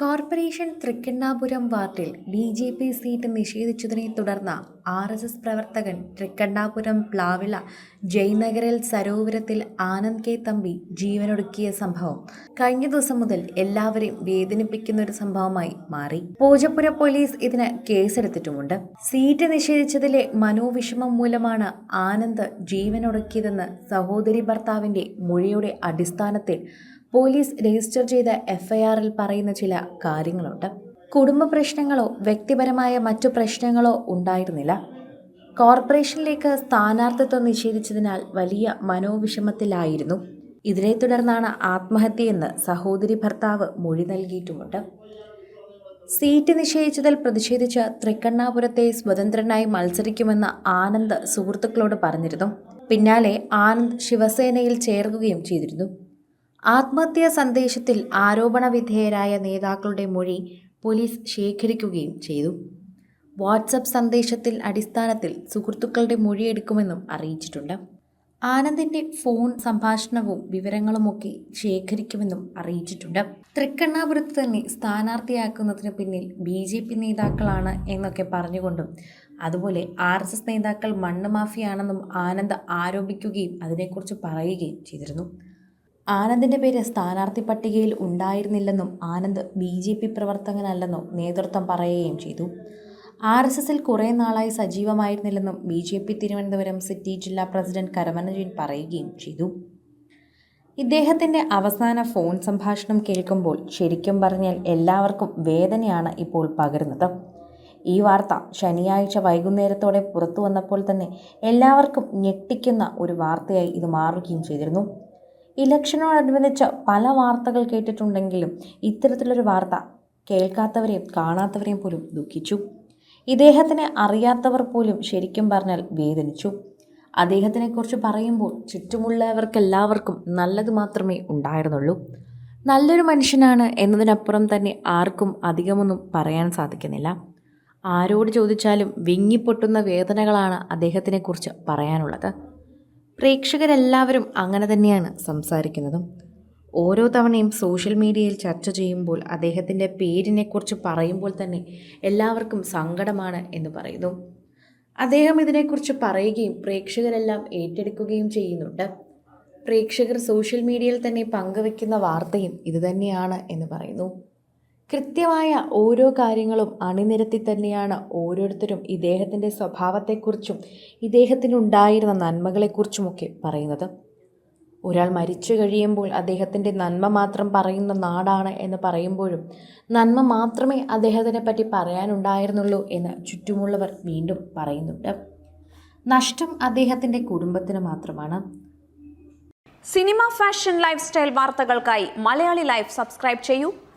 Corporation Thrikkannapuram വാർഡിൽ B J P seat നിഷേധിച്ചതിനെ തുടർന്ന് ആർ എസ് എസ് പ്രവർത്തകൻ തൃക്കണ്ണാപുരം പ്ലാവിള ജയ്നഗറിൽ സരോവരത്തിൽ ആനന്ദ് കെ തമ്പി ജീവനൊടുക്കിയ സംഭവം. കഴിഞ്ഞ ദിവസം മുതൽ എല്ലാവരെയും വേദനിപ്പിക്കുന്ന ഒരു സംഭവമായി മാറി. പൂജപ്പുര പോലീസ് ഇതിന് കേസെടുത്തിട്ടുമുണ്ട്. സീറ്റ് നിഷേധിച്ചതിലെ മനോവിഷമം മൂലമാണ് ആനന്ദ് ജീവനൊടുക്കിയതെന്ന് സഹോദരി ഭർത്താവിന്റെ മൊഴിയുടെ അടിസ്ഥാനത്തിൽ പോലീസ് രജിസ്റ്റർ ചെയ്ത എഫ്ഐആറിൽ പറയുന്ന ചില കാര്യങ്ങളുണ്ട്. കുടുംബ പ്രശ്നങ്ങളോ വ്യക്തിപരമായ മറ്റു പ്രശ്നങ്ങളോ ഉണ്ടായിരുന്നില്ല. കോർപ്പറേഷനിലേക്ക് സ്ഥാനാർത്ഥിത്വം നിഷേധിച്ചതിനാൽ വലിയ മനോവിഷമത്തിലായിരുന്നു. ഇതിനെ തുടർന്നാണ് ആത്മഹത്യയെന്ന് സഹോദരി ഭർത്താവ് മൊഴി നൽകിയിട്ടുമുണ്ട്. സീറ്റ് നിഷേധിച്ചതിൽ പ്രതിഷേധിച്ച് തൃക്കണ്ണാപുരത്തെ സ്വതന്ത്രനായി മത്സരിക്കുമെന്ന് ആനന്ദ് സുഹൃത്തുക്കളോട് പറഞ്ഞിരുന്നു. പിന്നാലെ ആനന്ദ് ശിവസേനയിൽ ചേർക്കുകയും ചെയ്തിരുന്നു. ആത്മഹത്യാ സന്ദേശത്തിൽ ആരോപണ വിധേയരായ നേതാക്കളുടെ മൊഴി പോലീസ് ശേഖരിക്കുകയും ചെയ്തു. വാട്സപ്പ് സന്ദേശത്തിൽ അടിസ്ഥാനത്തിൽ സുഹൃത്തുക്കളുടെ മൊഴിയെടുക്കുമെന്നും അറിയിച്ചിട്ടുണ്ട്. ആനന്ദിന്റെ ഫോൺ സംഭാഷണവും വിവരങ്ങളുമൊക്കെ ശേഖരിക്കുമെന്നും അറിയിച്ചിട്ടുണ്ട്. തൃക്കണ്ണാപുരത്ത് തന്നെ സ്ഥാനാർത്ഥിയാക്കുന്നതിന് പിന്നിൽ ബി ജെ പി നേതാക്കളാണ് എന്നൊക്കെ പറഞ്ഞുകൊണ്ടും അതുപോലെ ആർ എസ് എസ് നേതാക്കൾ മണ്ണ് മാഫിയാണെന്നും ആനന്ദ് ആരോപിക്കുകയും അതിനെക്കുറിച്ച് പറയുകയും ചെയ്തിരുന്നു. ആനന്ദിന്റെ പേര് സ്ഥാനാർത്ഥി പട്ടികയിൽ ഉണ്ടായിരുന്നില്ലെന്നും ആനന്ദ് ബി ജെ പി പ്രവർത്തകനല്ലെന്നും നേതൃത്വം പറയുകയും ചെയ്തു. ആർ എസ് എസിൽ കുറേ നാളായി സജീവമായിരുന്നില്ലെന്നും B J P Thiruvananthapuram city ജില്ലാ പ്രസിഡന്റ് കരമനജീൻ പറയുകയും ചെയ്തു. ഇദ്ദേഹത്തിന്റെ അവസാന ഫോൺ സംഭാഷണം കേൾക്കുമ്പോൾ ശരിക്കും പറഞ്ഞാൽ എല്ലാവർക്കും വേദനയാണ് ഇപ്പോൾ പകരുന്നത്. ഈ വാർത്ത ശനിയാഴ്ച വൈകുന്നേരത്തോടെ പുറത്തു വന്നപ്പോൾ തന്നെ എല്ലാവർക്കും ഞെട്ടിക്കുന്ന ഒരു വാർത്തയായി ഇത് മാറുകയും ചെയ്തിരുന്നു. ഇലക്ഷനോടനുബന്ധിച്ച് പല വാർത്തകൾ കേട്ടിട്ടുണ്ടെങ്കിലും ഇത്തരത്തിലൊരു വാർത്ത കേൾക്കാത്തവരെയും കാണാത്തവരെയും പോലും ദുഃഖിച്ചു. ഇദ്ദേഹത്തിനെ അറിയാത്തവർ പോലും ശരിക്കും പറഞ്ഞാൽ വേദനിച്ചു. അദ്ദേഹത്തിനെക്കുറിച്ച് പറയുമ്പോൾ ചുറ്റുമുള്ളവർക്കെല്ലാവർക്കും നല്ലത് മാത്രമേ ഉണ്ടായിരുന്നുള്ളൂ. നല്ലൊരു മനുഷ്യനാണ് എന്നതിനപ്പുറം തന്നെ ആർക്കും അധികമൊന്നും പറയാൻ സാധിക്കുന്നില്ല. ആരോട് ചോദിച്ചാലും വിങ്ങിപ്പൊട്ടുന്ന വേദനകളാണ് അദ്ദേഹത്തിനെക്കുറിച്ച് പറയാനുള്ളത്. പ്രേക്ഷകരെല്ലാവരും അങ്ങനെ തന്നെയാണ് സംസാരിക്കുന്നതും. ഓരോ തവണയും സോഷ്യൽ മീഡിയയിൽ ചർച്ച ചെയ്യുമ്പോൾ അദ്ദേഹത്തിന്റെ പേരിനെക്കുറിച്ച് പറയുമ്പോൾ തന്നെ എല്ലാവർക്കും സങ്കടമാണ് എന്ന് പറയുന്നു. അദ്ദേഹം ഇതിനെക്കുറിച്ച് പറയുകയും പ്രേക്ഷകരെല്ലാം ഏറ്റെടുക്കുകയും ചെയ്യുന്നുണ്ട്. പ്രേക്ഷകർ സോഷ്യൽ മീഡിയയിൽ തന്നെ പങ്കുവെക്കുന്ന വാർത്തയും ഇതുതന്നെയാണ് എന്ന് പറയുന്നു. കൃത്യമായ ഓരോ കാര്യങ്ങളും അണിനിരത്തി തന്നെയാണ് ഓരോരുത്തരും ഇദ്ദേഹത്തിന്റെ സ്വഭാവത്തെക്കുറിച്ചും ഇദ്ദേഹത്തിനുണ്ടായിരുന്ന നന്മകളെക്കുറിച്ചുമൊക്കെ പറയുന്നത്. ഒരാൾ മരിച്ചു കഴിയുമ്പോൾ അദ്ദേഹത്തിന്റെ നന്മ മാത്രം പറയുന്ന നാടാണ് എന്ന് പറയുമ്പോഴും നന്മ മാത്രമേ അദ്ദേഹത്തിനെ പറ്റി പറയാനുണ്ടായിരുന്നുള്ളൂ എന്ന് ചുറ്റുമുള്ളവർ വീണ്ടും പറയുന്നുണ്ട്. നഷ്ടം അദ്ദേഹത്തിന്റെ കുടുംബത്തിന് മാത്രമാണ്. സിനിമ ഫാഷൻ ലൈഫ് സ്റ്റൈൽ വാർത്തകൾക്കായി മലയാളി ലൈഫ് സബ്സ്ക്രൈബ് ചെയ്യൂ.